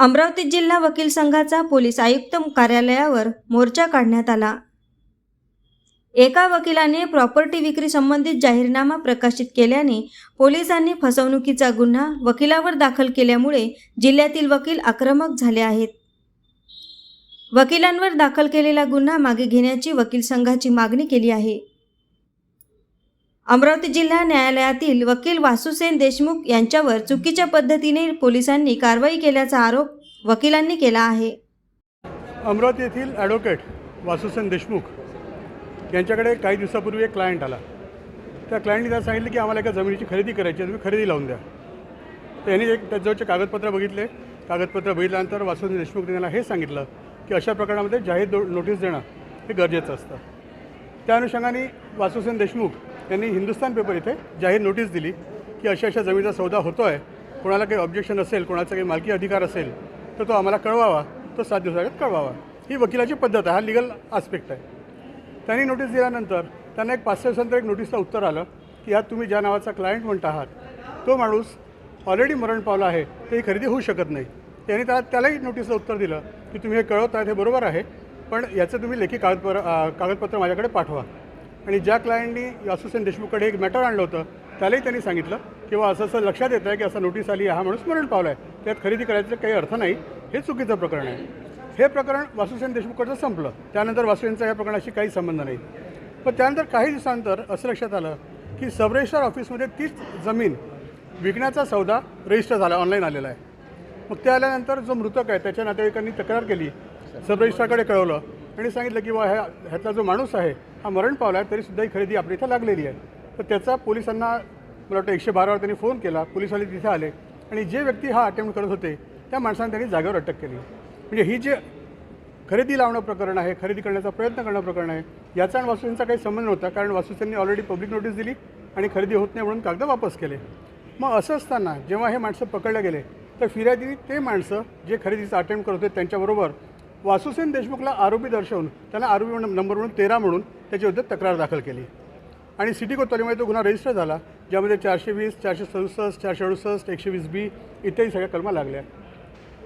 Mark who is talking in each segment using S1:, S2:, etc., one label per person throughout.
S1: अमरावती जिल्हा वकील संघाचा पोलीस आयुक्त कार्यालयावर मोर्चा काढण्यात आला. एका वकिलाने प्रॉपर्टी विक्री संबंधित जाहीरनामा प्रकाशित केल्याने पोलिसांनी फसवणुकीचा गुन्हा वकिलावर दाखल केल्यामुळे जिल्ह्यातील वकील आक्रमक झाले आहेत. वकिलांवर दाखल केलेला गुन्हा मागे घेण्याची वकील संघाची मागणी केली आहे. अमरावती जिल्हा न्यायालयातील वकील वासुसेन देशमुख यांच्यावर चुकीच्या पद्धतीने पोलिसांनी कारवाई केल्याचा आरोप वकिलांनी केला आहे.
S2: अमरावती येथील ॲडव्होकेट वासुसेन देशमुख यांच्याकडे काही दिवसापूर्वी एक क्लायंट आला. त्या क्लायंटने त्याला सांगितलं की आम्हाला एका जमिनीची खरेदी करायची आहे तुम्ही खरेदी लावून द्या. तर यांनी एक त्याजवळचे कागदपत्र बघितले. कागदपत्र बघितल्यानंतर वासुसेन देशमुख त्यांना हे सांगितलं की अशा प्रकरणामध्ये जाहीर दो नोटीस देणं हे गरजेचं असतं. त्या अनुषंगाने वासुसेन देशमुख यांनी हिंदुस्तान पेपर इथे जाहीर नोटीस दिली की अशा अशा जमिनीचा सौदा होतो आहे कोणाला काही ऑब्जेक्शन असेल कोणाचा काही मालकी अधिकार असेल तर तो आम्हाला कळवावा. तो सात दिवसात कळवावा. ही वकिलाची पद्धत आहे. हा लिगल आस्पेक्ट आहे. त्यांनी नोटीस दिल्यानंतर त्यांना एक पाच सहा दिवसानंतर एक नोटीसचं उत्तर आलं की यात तुम्ही ज्या नावाचा क्लायंट म्हणत आहात तो माणूस ऑलरेडी मरण पावला आहे. तर ही खरेदी होऊ शकत नाही. त्यांनी त्या त्यालाही नोटीसचं उत्तर दिलं की तुम्ही हे कळवत आहात हे बरोबर आहे. पण याचं तुम्ही लेखी कागदपत्र कागदपत्र माझ्याकडे पाठवा. आणि ज्या क्लायंटनी असोसिएशन देशमुखकडे एक मॅटर आणलं होतं त्यालाही त्यांनी सांगितलं. किंवा असं असं लक्षात येतं आहे की असं नोटीस आली हा माणूस मरण पावला आहे त्यात खरेदी करायचं काही अर्थ नाही. हे चुकीचं प्रकरण आहे. हे प्रकरण वासुसेन देशमुखकडचं संपलं. त्यानंतर वासुसेनचा या प्रकरणाशी काही संबंध नाही. पण त्यानंतर काही दिवसानंतर असं लक्षात आलं की सब ऑफिसमध्ये तीच जमीन विकण्याचा सौदा रजिस्टर झाला ऑनलाईन आलेला आहे. मग ते आल्यानंतर जो मृतक आहे त्याच्या नातेवाईकांनी तक्रार केली. सब कळवलं आणि सांगितलं की बा ह्या ह्यातला जो माणूस आहे हा मरण पावला आहे तरीसुद्धा ही खरेदी आपल्या इथं लागलेली आहे. तर त्याचा पोलिसांना मला वाटतं एकशे बारावर त्यांनी फोन केला पोलिसवाले तिथे आले. आणि जे व्यक्ती हा अटेम्प्ट करत होते त्या माणसाने त्यांनी जागेवर अटक केली. म्हणजे ही जे खरेदी लावणं प्रकरण आहे खरेदी करण्याचा प्रयत्न करणं प्रकरण आहे याचा आणि वासुसेनचा काही संबंध नव्हता कारण वासुसेननी ऑलरेडी पब्लिक नोटीस दिली आणि खरेदी होत नाही म्हणून कागद वापस केले. मग असं असताना जेव्हा हे माणसं पकडले गेले तर फिर्यादीने ते माणसं जे खरेदीचा अटेम्प्ट करत होते त्यांच्याबरोबर वासुसेन देशमुखला आरोपी दर्शवून त्यांना आरोपी म्हणून- नंबर म्हणून तेरा म्हणून त्याच्याविरुद्ध तक्रार दाखल केली. आणि सिटी कोतवालीमध्ये तो गुन्हा रजिस्टर झाला ज्यामध्ये चारशे वीस चारशे सदुसष्ट चारशे अडुसष्ट एकशे वीस बी इत्यादी सगळ्या कलमा लागल्या.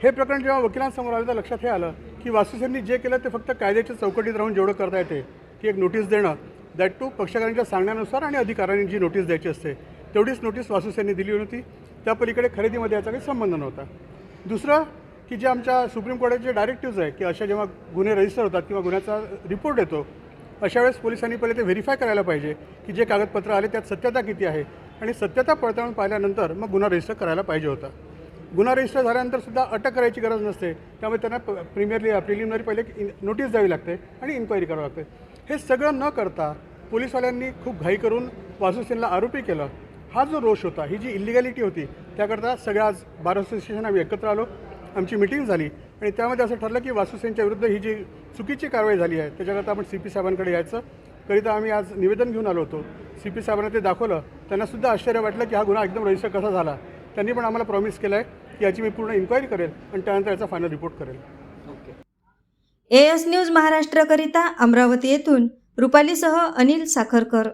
S2: हे प्रकरण जेव्हा वकिलांसमोर आलं तर लक्षात हे आलं की वासुसेंनी जे केलं ते फक्त कायद्याच्या चौकटीत राहून जेवढं करता येते की एक नोटीस देणं दॅट टू पक्षकारांच्या सांगण्यानुसार आणि अधिकाऱ्यांनी जी नोटीस द्यायची असते तेवढीच नोटीस वासुसेंनी दिली होती. त्या पलीकडे खरेदीमध्ये याचा काही संबंध नव्हता. दुसरं की जे आमच्या सुप्रीम कोर्टाचे जे डायरेक्टिव्ज आहे की अशा जेव्हा गुन्हे रजिस्टर होतात किंवा गुन्ह्याचा रिपोर्ट येतो अशा वेळेस पोलिसांनी पहिले ते व्हेरीफाय करायला पाहिजे की जे कागदपत्र आले त्यात सत्यता किती आहे. आणि सत्यता पडताळून पाहिल्यानंतर मग गुन्हा रजिस्टर करायला पाहिजे होता. गुन्हा रजिस्टर झाल्यानंतर सुद्धा अटक करायची गरज नसते. त्यामुळे त्यांना प्रीमियरली प्रिलिमिनरी पहिले नोटीस द्यावी लागते आणि इन्क्वायरी करावी लागते. हे सगळं न करता पोलिसवाल्यांनी खूप घाई करून वासुसेनला आरोपी केलं. हा जो रोष होता ही जी इलिगॅलिटी होती त्याकरता सगळ्या आज बार असोसिएशन आम्ही एकत्र आलो. आमची मिटिंग झाली. आणि त्यामध्ये असं ठरलं की वासुसेनच्या विरुद्ध ही जी चुकीची कारवाई झाली आहे त्याच्याकरता आपण सी पी साहेबांकडे यायचं. करिता आम्ही आज निवेदन घेऊन आलो होतो. सी पी साहेबांना ते दाखवलं. त्यांनासुद्धा आश्चर्य वाटलं की हा गुन्हा एकदम रजिस्टर कसा झाला. त्यांनी पण आम्हाला प्रॉमिस केलं आहे की याची मी पूर्ण इन्क्वायरी करेल आणि त्यानंतर याचा फायनल रिपोर्ट करेल.
S1: ए एस न्यूज महाराष्ट्रकरिता अमरावती येथून. रुपालीसह अनिल साखरकर.